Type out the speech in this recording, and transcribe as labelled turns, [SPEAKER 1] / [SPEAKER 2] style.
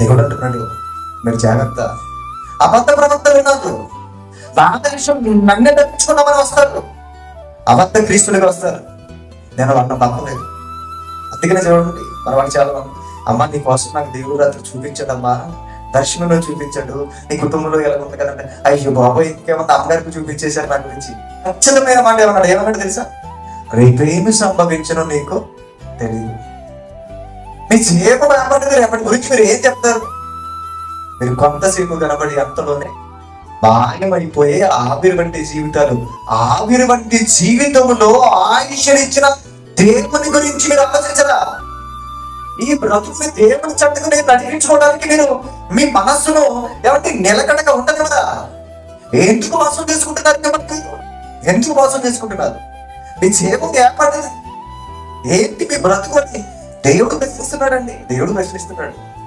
[SPEAKER 1] దేవుడు అంటున్నాడు మీరు జాగ్రత్త. అబద్ధ ప్రవక్తలు ఉన్నారు భారతదేశం నన్నే తప్పించుకున్నామని వస్తారు. అబద్ధ క్రీస్తులుగా వస్తారు. నేను వాళ్ళ నమ్మలేదు అందుకనే చూడండి మన వాళ్ళు చాలా మంది అమ్మ నీ కోసం నాకు దేవుడు రాత్రి చూపించడమ్మా దర్శనంలో చూపించాడు. నీ కుటుంబంలో ఎలా ఉంది కదంటే అయ్యో బాబోయ్ ఇంకేమన్నా అమ్మగారికి చూపించేశారు నా గురించి. ఖచ్చితమైన మాట ఏమన్నాడు? ఏమన్నాడు తెలుసా? రేపేమి సంభవించను నీకు తెలియదు మీ చేప ఏమంటుంది రేపటి గురించి మీరు ఏం చెప్తారు? మీరు కొంతసేపు కనబడి అంతలోనే మాయమైపోయే ఆవిరి వంటి జీవితాలు ఆవిరి వంటి జీవితంలో ఆయుషనిచ్చిన దేవుని గురించి మీరు ఆలోచించరా? ఈ బ్రతుకుని దేవుని చెట్టుకు నేను నడిపించుకోవడానికి మీరు మీ మనస్సును ఎవరికి నిలకడగా ఉండదు కదా? ఎందుకు మోసం చేసుకుంటున్నారు కాబట్టి ఎందుకు మోసం చేసుకుంటున్నారు? మీ చేపకు ఏర్పడదు ఏంటి మీ బ్రతుకు అని దేవుడు ప్రశ్నిస్తున్నాడండి. దేవుడు ప్రశ్నిస్తున్నాడు.